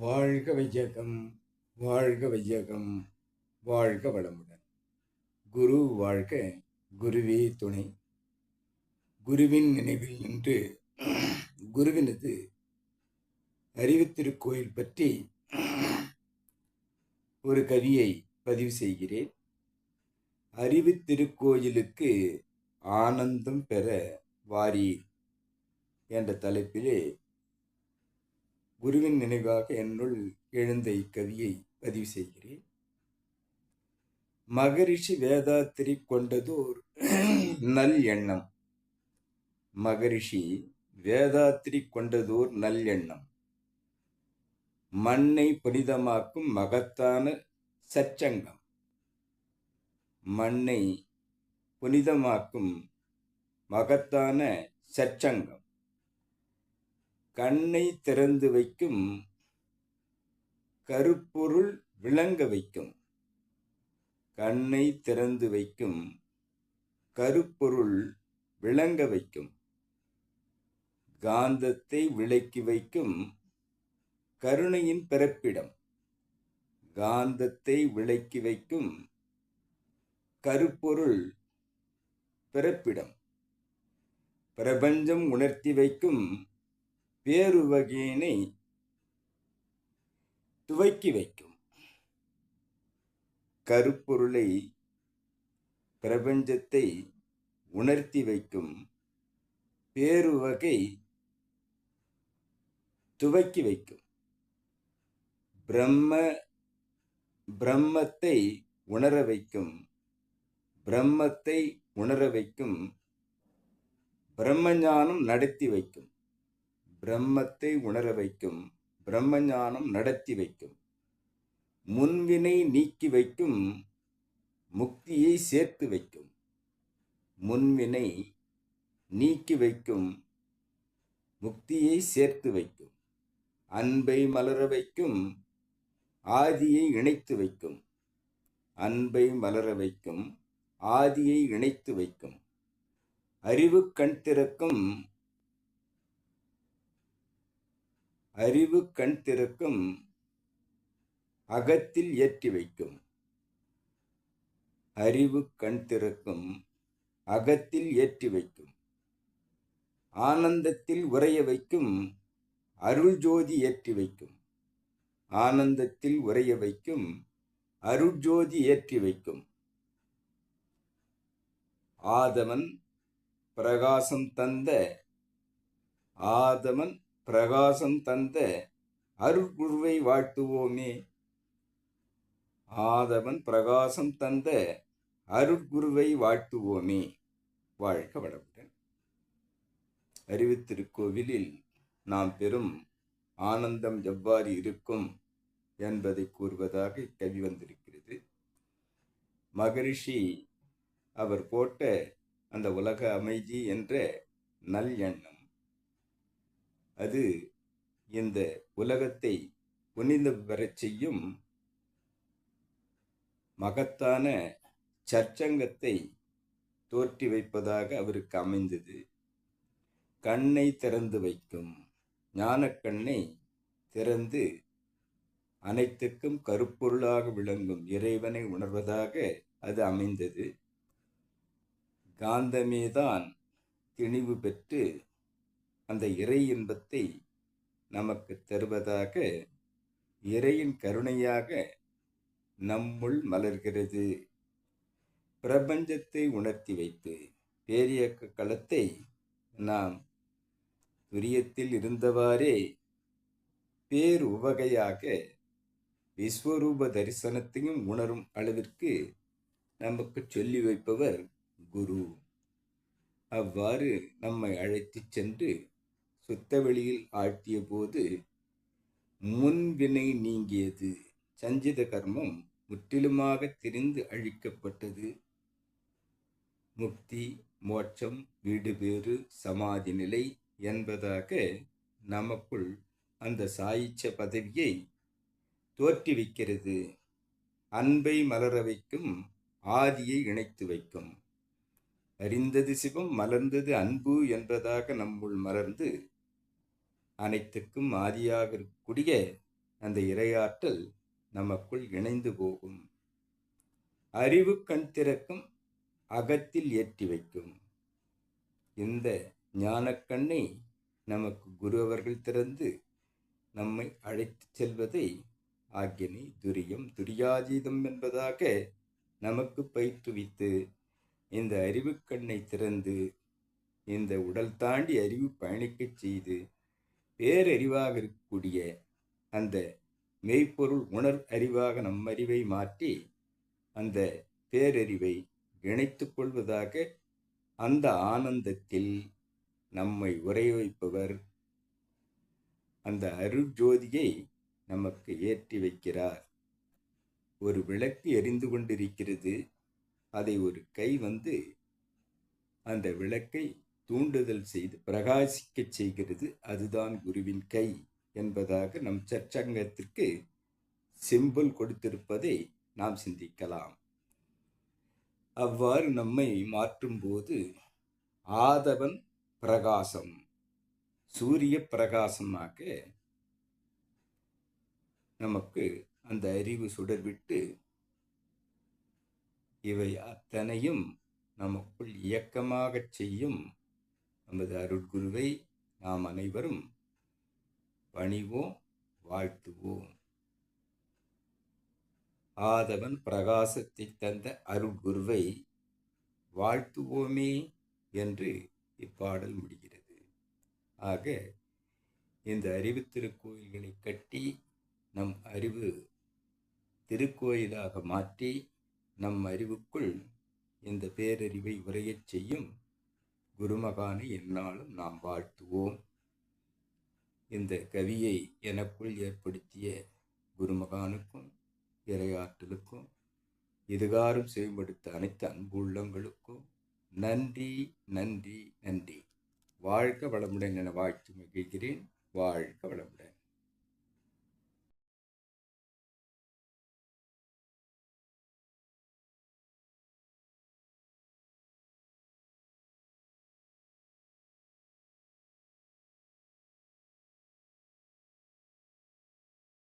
வாழ்க வையகம் வாழ்க வையகம் வாழ்க வளமுடன். குரு வாழ்க குருவே துணை. குருவின் நினைவில் நின்று குருவினது அறிவுத்திருக்கோயில் பற்றி ஒரு கவியை பதிவு செய்கிறேன். அறிவு திருக்கோயிலுக்கு ஆனந்தம் பெற வாரீர் என்ற தலைப்பிலே குருவின் நினைவாக என்னுள் எழுந்த இக்கவியை பதிவு செய்கிறேன். மகரிஷி வேதாத்திரி கொண்டதோர் நல் எண்ணம். மகரிஷி வேதாத்திரி கொண்டதோர் நல் எண்ணம். மண்ணை புனிதமாக்கும் மகத்தான சச்சங்கம். மண்ணை புனிதமாக்கும் மகத்தான சச்சங்கம். கண்ணை திறந்து வைக்கும் கருப்பொருள் விளங்க வைக்கும். கண்ணை திறந்து வைக்கும் கருப்பொருள் விளங்க வைக்கும். காந்தத்தை விளக்கி வைக்கும் கருணையின் பிறப்பிடம். காந்தத்தை விளக்கி வைக்கும் கருப்பொருள் பிறப்பிடம். பிரபஞ்சம் உணர்த்தி வைக்கும் பேருவகையினை துவக்கி வைக்கும். கருப்பொருளை பிரபஞ்சத்தை உணர்த்தி வைக்கும் பேருவகை துவக்கி வைக்கும். பிரம்ம பிரம்மத்தை உணர வைக்கும் பிரம்மத்தை உணர வைக்கும் பிரம்மஞானம் நடத்தி வைக்கும். பிரம்மத்தை உணர வைக்கும் பிரம்மஞானம் நடத்தி வைக்கும் முன்வினை நீக்கி வைக்கும் முக்தியை சேர்த்து வைக்கும் முன்வினை நீக்கி வைக்கும் முக்தியை சேர்த்து வைக்கும் அன்பை மலர வைக்கும் ஆதியை இணைத்து வைக்கும் அன்பை மலர வைக்கும் ஆதியை இணைத்து வைக்கும் அறிவு கண் திறக்கும் அறிவு கண் திறக்கும் அகத்தில் ஏற்றி வைக்கும். அறிவு கண் திறக்கும் அகத்தில் ஏற்றி வைக்கும். ஆனந்தத்தில் உறைய வைக்கும் அருள் ஜோதி ஏற்றி வைக்கும். ஆனந்தத்தில் உறைய வைக்கும் அருள் ஜோதி ஏற்றி வைக்கும். ஆதவன் பிரகாசம் தந்த ஆதவன் பிரகாசம் தந்த அருட்குருவை வாழ்த்துவோமே. ஆதவன் பிரகாசம் தந்த அருட்குருவை வாழ்த்துவோமே. வாழ்க வளமுடன். அறிவித்திருக்கோவிலில் நாம் பெறும் ஆனந்தம் எவ்வாறு இருக்கும் என்பதை கூறுவதாக கவி வந்திருக்கிறது. மகரிஷி அவர் போட்ட அந்த உலக அமைதி என்ற நல் எண்ணம். அது இந்த உலகத்தை புனித பெறச் செய்யும் மகத்தான சற்சங்கத்தை தோற்றி வைப்பதாக அவருக்கு அமைந்தது. கண்ணை திறந்து வைக்கும் ஞானக்கண்ணை திறந்து அனைத்துக்கும் கருப்பொருளாக விளங்கும் இறைவனை உணர்வதாக அது அமைந்தது. காந்தமேதான் திணிவு பெற்று அந்த இறை இன்பத்தை நமக்கு தருவதாக இறையின் கருணையாக நம்முள் மலர்கிறது. பிரபஞ்சத்தை உணர்த்தி வைத்து பேரியக்க களத்தை நாம் துரியத்தில் இருந்தவாறே பேர் உவகையாக விஸ்வரூப தரிசனத்தையும் உணரும் அளவிற்கு நமக்கு சொல்லி வைப்பவர் குரு. அவ்வாறு நம்மை அழைத்துச் சென்று சுத்தவெளியில் ஆட்டிய போது முன்வினை நீங்கியது சஞ்சித கர்மம் முற்றிலுமாக திரிந்து அழிக்கப்பட்டது. முக்தி மோட்சம் வீடுபேறு சமாதி நிலை என்பதாக நமக்குள் அந்த சாயிச்ச பதவியை தோற்றுவிக்கிறது அன்பை மலர வைக்கும் ஆதியை இணைத்து வைக்கும். அறிந்தது சிவம் மலர்ந்தது அன்பு என்பதாக நம்முள் மலர்ந்து அனைத்துக்கும் ஆதியாக இருக்கக்கூடிய அந்த இரையாற்றல் நமக்குள் இணைந்து போகும். அறிவு கண் திறக்கும் அகத்தில் ஏற்றி வைக்கும். இந்த ஞானக்கண்ணை நமக்கு குரு அவர்கள் திறந்து நம்மை அழைத்து செல்வதை ஆக்கியனை துரியம் துரியாதீதம் என்பதாக நமக்கு பயிற்றுவித்து இந்த அறிவுக்கண்ணை திறந்து இந்த உடல் தாண்டி அறிவு பயணிக்கச் செய்து பேரறிவாக இருக்கக்கூடிய அந்த மெய்ப்பொருள் உணர் அறிவாக நம் அறிவை மாற்றி அந்த பேரறிவை இணைத்து கொள்வதாக அந்த ஆனந்தத்தில் நம்மை உரைய வைப்பவர் அந்த அருட்ஜோதியை நமக்கு ஏற்றி வைக்கிறார். ஒரு விளக்கு எரிந்து கொண்டிருக்கிறது. அதை ஒரு கை வந்து அந்த விளக்கை தூண்டுதல் செய்து பிரகாசிக்கச் செய்கிறது. அதுதான் குருவின் கை என்பதாக நம் சச்சங்கத்திற்கு சிம்பிள் கொடுத்திருப்பதை நாம் சிந்திக்கலாம். அவ்வாறு நம்மை மாற்றும்போது ஆதவன் பிரகாசம் சூரிய பிரகாசமாக நமக்கு அந்த அறிவு சுடர்விட்டு இவை அத்தனையும் நமக்குள் இயக்கமாகச் செய்யும் நமது அருட்குருவை நாம் அனைவரும் பணிவோம் வாழ்த்துவோம். ஆதவன் பிரகாசத்தை தந்த அருட்குருவை வாழ்த்துவோமே என்று இப்பாடல் முடிகிறது. ஆக இந்த அறிவு திருக்கோயில்களை கட்டி நம் அறிவு திருக்கோயிலாக மாற்றி நம் அறிவுக்குள் இந்த பேரறிவை உரையச் செய்யும் குருமகானை எந்நாளும் நாம் வாழ்த்துவோம். இந்த கவியை எனக்குள் ஏற்படுத்திய குருமகானுக்கும் இறையாற்றலுக்கும் இதுகாரும் செயல்படுத்த அனைத்து அன்பு உள்ளங்களுக்கும் நன்றி நன்றி நன்றி. வாழ்க வளமுடன் என வாழ்த்து மகிழ்கிறேன். வாழ்க வளமுடன்.